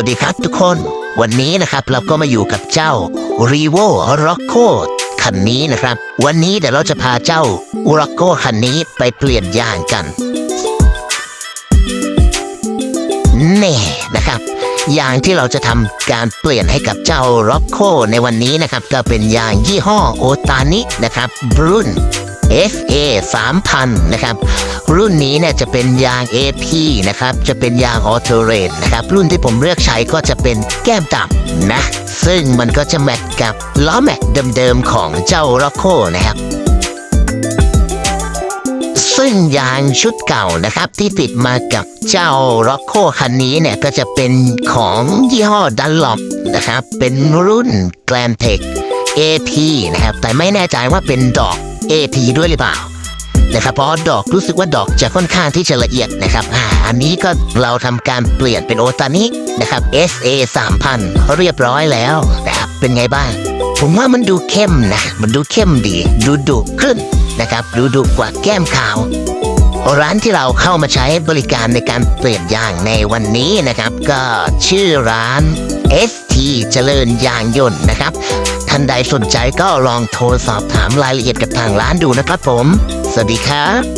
วัสดีครับทุกคน วันนี้นะครับเราก็มาอยู่กับเจ้า r e v o r o c c o คันนี้นะครับ วันนี้เดี๋ยวเราจะพาเจ้า r o c c o คันนี้ไปเปลี่ยนยางกันแน่นะครับยางที่เราจะทำการเปลี่ยนให้กับเจ้า r o c c o ในวันนี้นะครับ ก็เป็นยางยี่ห้อโอตานินะครับบรุน FA 3000 นะครับ รุ่นนี้เนี่ยจะเป็นยาง AP นะครับ จะเป็นยางออโตเรนนะครับ รุ่นที่ผมเลือกใช้ก็จะเป็นแก้มต่ำนะ ซึ่งมันก็จะแมทกับล้อแม็กเดิมๆของเจ้า r o c c o นะครับซึ่งยางชุดเก่านะครับที่ติดมากับเจ้า r o c c o คันนี้เนี่ยก็จะเป็นของยี่ห้อดันลอปนะครับ เป็นรุ่น g l a m t e c h AP นะครับ แต่ไม่แน่ใจว่าเป็นดอก AP ด้วยหรือเปล่านะครับเพราะดอกรู้สึกว่าดอกจะค่อนข้างที่จะละเอียดนะครับอ่าอันนี้ก็เราทำการเปลี่ยนเป็นโอตานินะครับ SA 3000เรียบร้อยแล้วนะครับเป็นไงบ้าง ผมว่ามันดูเข้มนะ มันดูเข้มดี ดูดุขึ้นนะครับดูดุกว่าแก้มขาว ร้านที่เราเข้ามาใช้บริการในการเปลี่ยนยางในวันนี้นะครับ ก็ชื่อร้าน ST เจริญยางยนต์นะครับ ท่านใดสนใจก็ลองโทรสอบถามรายละเอียดกับทางร้านดูนะครับผม สวัสดีครับ